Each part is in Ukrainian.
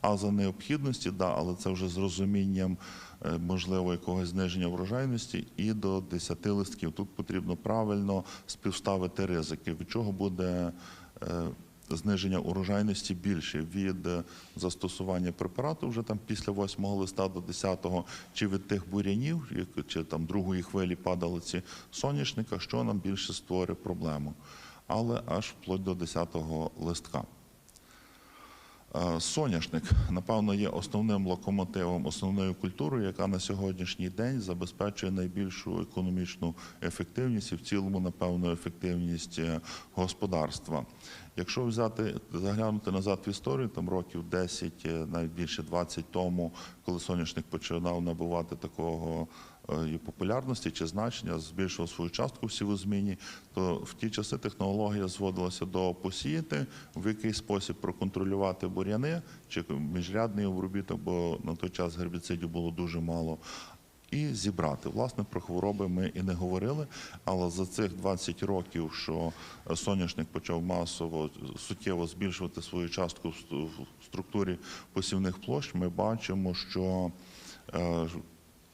А за необхідності, да, але це вже з розумінням е, можливо якогось зниження врожайності і до 10 листків. Тут потрібно правильно співставити ризики, від чого буде е, зниження урожайності більше від е, застосування препарату вже там після 8 листа до 10, чи від тих бурянів, чи там другої хвилі падалиці соняшника, що нам більше створює проблему, але аж вплоть до 10 листка. Соняшник, напевно, є основним локомотивом, основною культурою, яка на сьогоднішній день забезпечує найбільшу економічну ефективність і в цілому, напевно, ефективність е, господарства. Якщо взяти, заглянути назад в історію, там років 10, е, навіть більше 20 тому, коли соняшник починав набувати такого і популярності чи значення, збільшував свою частку в сівозміні, то в ті часи технологія зводилася до посіяти, в який спосіб проконтролювати бур'яни чи міжрядний обробіток, бо на той час гербіцидів було дуже мало. І зібрати. Власне, про хвороби ми і не говорили, але за цих 20 років, що соняшник почав масово суттєво збільшувати свою частку в структурі посівних площ, ми бачимо, що е,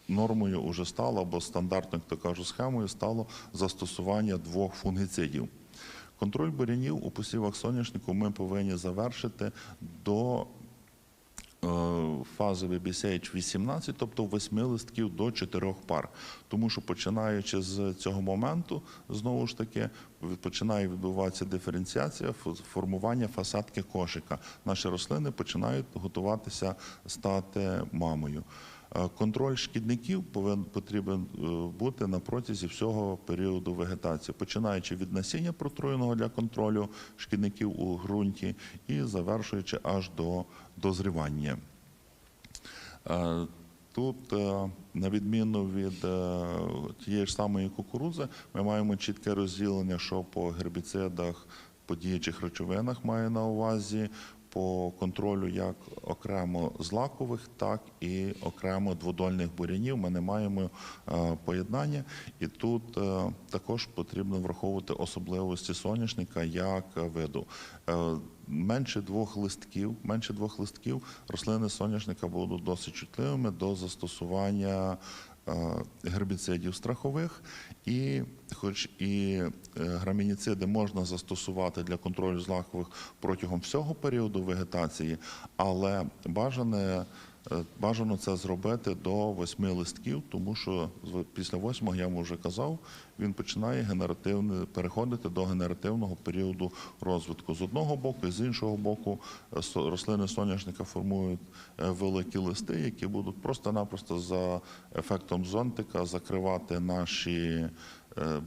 нормою вже стало, або стандартною, як то кажу, схемою стало застосування двох фунгіцидів. Контроль бурянів у посівах соняшнику ми повинні завершити до е, фази VBCH 18, тобто 8 листків до 4 пар. Тому що починаючи з цього моменту, знову ж таки, починає відбуватися диференціація, формування фасадки кошика. Наші рослини починають готуватися стати мамою. Е, Контроль шкідників повинен потрібен е, бути на протязі всього періоду вегетації, починаючи від насіння протруєного для контролю шкідників у ґрунті і завершуючи аж до дозрівання. Тут, е, на відміну від е, тієї ж самої кукурудзи, ми маємо чітке розділення, що по гербіцидах, по діючих речовинах має на увазі, по контролю як окремо злакових, так і окремо дводольних бурянів. Ми не маємо е, поєднання, і тут е, також потрібно враховувати особливості соняшника як виду. Е, Менше двох листків, менше двох листків рослини соняшника будуть досить чутливими до застосування гербіцидів страхових, і хоч і е, грамініциди можна застосувати для контролю злакових протягом всього періоду вегетації, але бажане. Е, Бажано це зробити до восьми листків, тому що після восьмого, я вам вже казав, він починає генеративне переходити до генеративного періоду розвитку. З одного боку, і з іншого боку, е, рослини соняшника формують е, великі листи, які будуть просто-напросто за ефектом зонтика закривати наші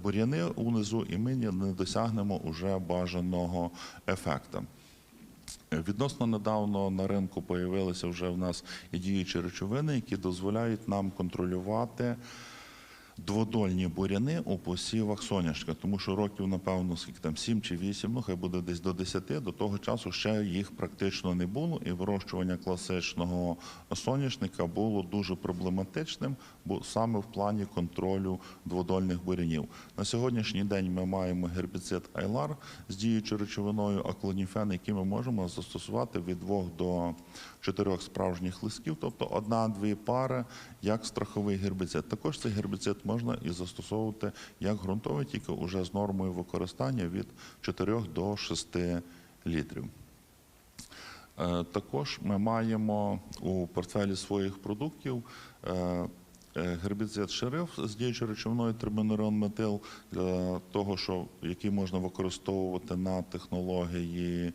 бур'яни унизу, і ми не досягнемо уже бажаного ефекту. Відносно недавно на ринку появилися вже в нас і діючі речовини, які дозволяють нам контролювати дводольні буряни у посівах соняшника, тому що років, напевно, скільки там 7 чи 8, ну хай буде десь до 10, до того часу ще їх практично не було, і вирощування класичного соняшника було дуже проблематичним, бо саме в плані контролю дводольних бурянів. На сьогоднішній день ми маємо гербіцид Айлар з діючою речовиною аклоніфен, який ми можемо застосувати від 2 до 4 справжніх листків, тобто одна-дві пари, як страховий гербіцид. Також цей гербіцид можна і застосовувати як ґрунтовий, тільки вже з нормою використання від 4 до 6 літрів. Е, Також ми маємо у портфелі своїх продуктів е, е, гербіцид шериф з діючою речовиною термінорон метил для того, що який можна використовувати на технології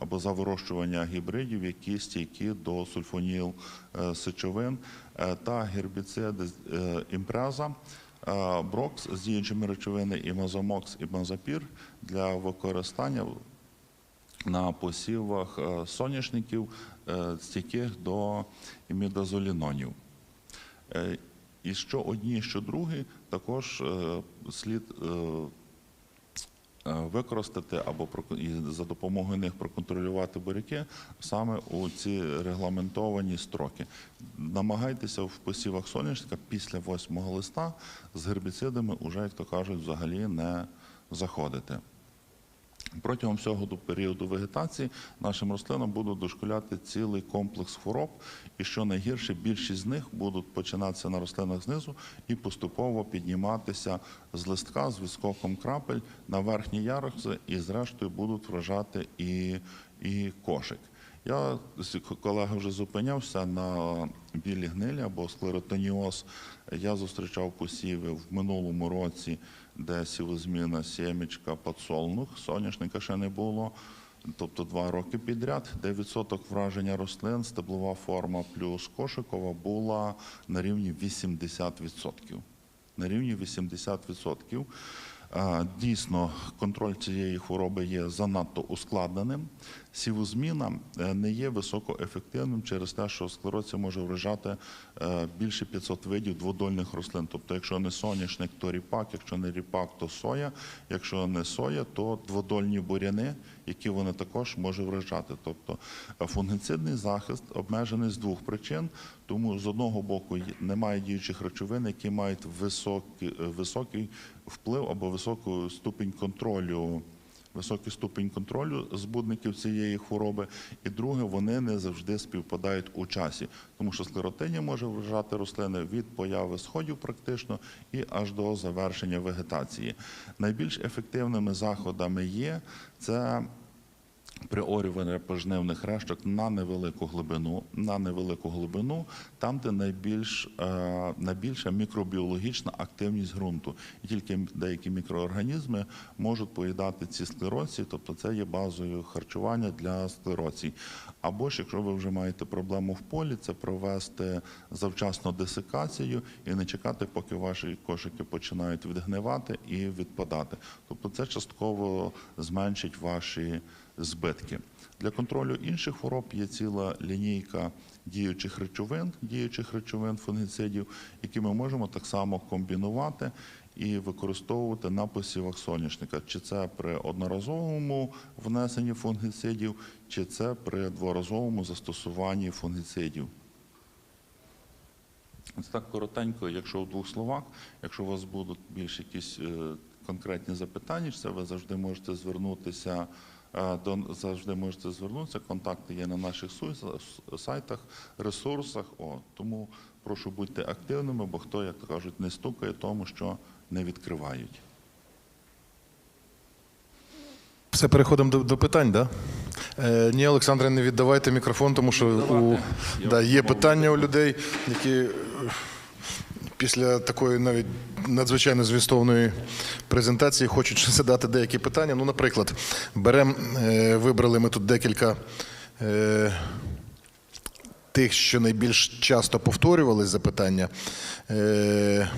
або за вирощування гібридів, які стійкі до сульфоніл е, сечовин, е, та гербіциди е, імпреза. е, Брокс з діючими речовини і мазомокс і мазапір для використання на посівах е, соняшників, е, стійких до імідазолінонів. Е, І що одні, що другі, також е, слід е, е, використати або і за допомогою них проконтролювати буряки саме у ці регламентовані строки. Намагайтеся в посівах соняшника після 8 листа з гербіцидами уже, як то кажуть, взагалі не заходити. Протягом всього періоду вегетації нашим рослинам будуть дошкуляти цілий комплекс хвороб, і що найгірше, більшість з них будуть починатися на рослинах знизу і поступово підніматися з листка з відскоком крапель на верхні яруси, і зрештою будуть вражати і, і кошик. Я з- колега вже зупинявся на білі гнилі або склеротоніоз. Я зустрічав посіви в минулому році, де сівозміна сімечка, подсолнух, соняшника ще не було. Тобто два роки підряд, де відсоток враження рослин, стеблова форма плюс кошикова була на рівні 80%. На рівні 80%. Дійсно, контроль цієї хвороби є занадто ускладненим. Сівозміна е, не є високоефективним через те, що в може вражати е, більше 500 видів дводольних рослин. Тобто, якщо не соняшник, то ріпак, якщо не ріпак, то соя, якщо не соя, то дводольні буряни, які вони також може вражати. Тобто е, фунгіцидний захист обмежений з двох причин. Тому з одного боку немає діючих речовин, які мають високий, високий вплив або високу ступінь контролю. Високий ступінь контролю збудників цієї хвороби, і друге, вони не завжди співпадають у часі, тому що склеротиня може вражати рослини від появи сходів практично і аж до завершення вегетації. Найбільш ефективними заходами є це приорювання пожнивних решток на невелику глибину, на невелику глибину, там, де найбільш, е, найбільша мікробіологічна активність ґрунту. І тільки деякі мікроорганізми можуть поїдати ці склероці, тобто це є базою харчування для склероцій. Або ж, якщо ви вже маєте проблему в полі, це провести завчасно десикацію і не чекати, поки ваші кошики починають відгнивати і відпадати. Тобто це частково зменшить ваші збитки. Для контролю інших хвороб є ціла лінійка діючих речовин, діючих речовин фунгіцидів, які ми можемо так само комбінувати і використовувати на посівах соняшника. Чи це при одноразовому внесенні фунгіцидів, чи це при дворазовому застосуванні фунгіцидів. Ось так коротенько, якщо в двох словах, якщо у вас будуть більш якісь е, конкретні запитання, це ви завжди можете звернутися до завжди можете звернутися. Контакти є на наших сайтах, ресурсах. О, тому прошу будьте активними, бо хто, як то кажуть, не стукає тому, що не відкривають. Все, переходимо до, до питань, да? Е, ні, Олександре, не віддавайте мікрофон, тому що у, да, є питання у людей, які е, після такої навіть надзвичайно звістовної презентації хочуть задати деякі питання. Ну, наприклад, беремо, е, вибрали ми тут декілька. Е, Тих, що найбільш часто повторювались запитання, е,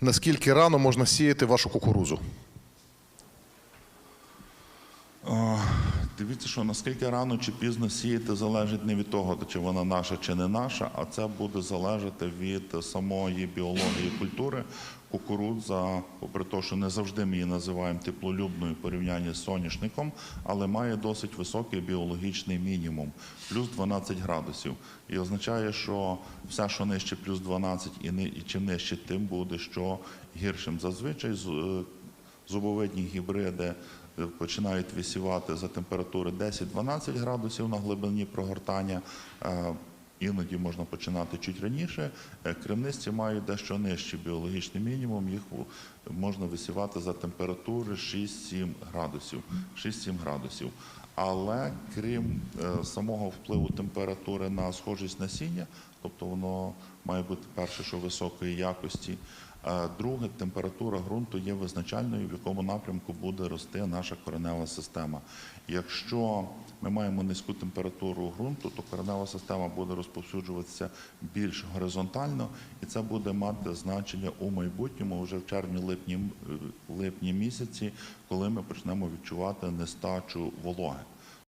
наскільки рано можна сіяти вашу кукурузу? Дивіться, що наскільки рано чи пізно сіяти залежить не від того, чи вона наша чи не наша, а це буде залежати від самої біології культури. Кукурудза, попри те, що не завжди ми її називаємо теплолюбною в порівнянні з соняшником, але має досить високий біологічний мінімум плюс 12 градусів. І означає, що все, що нижче плюс 12 і, ни- і чим нижче, тим буде що гіршим. Зазвичай е, зубовидні гібриди починають висівати за температури 10-12 градусів на глибині прогортання. Е, Іноді можна починати чуть раніше. Е, Кремнисті мають дещо нижчий біологічний мінімум. Їх можна висівати за температури 6-7 градусів. 6-7 градусів. Але крім е, самого впливу температури на схожість насіння, тобто воно має бути перше, що високої якості. Е, Друге, температура ґрунту є визначальною, в якому напрямку буде рости наша коренева система. Якщо ми маємо низьку температуру ґрунту, то коренева система буде розповсюджуватися більш горизонтально, і це буде мати значення у майбутньому вже в червні-липні липні місяці, коли ми почнемо відчувати нестачу вологи.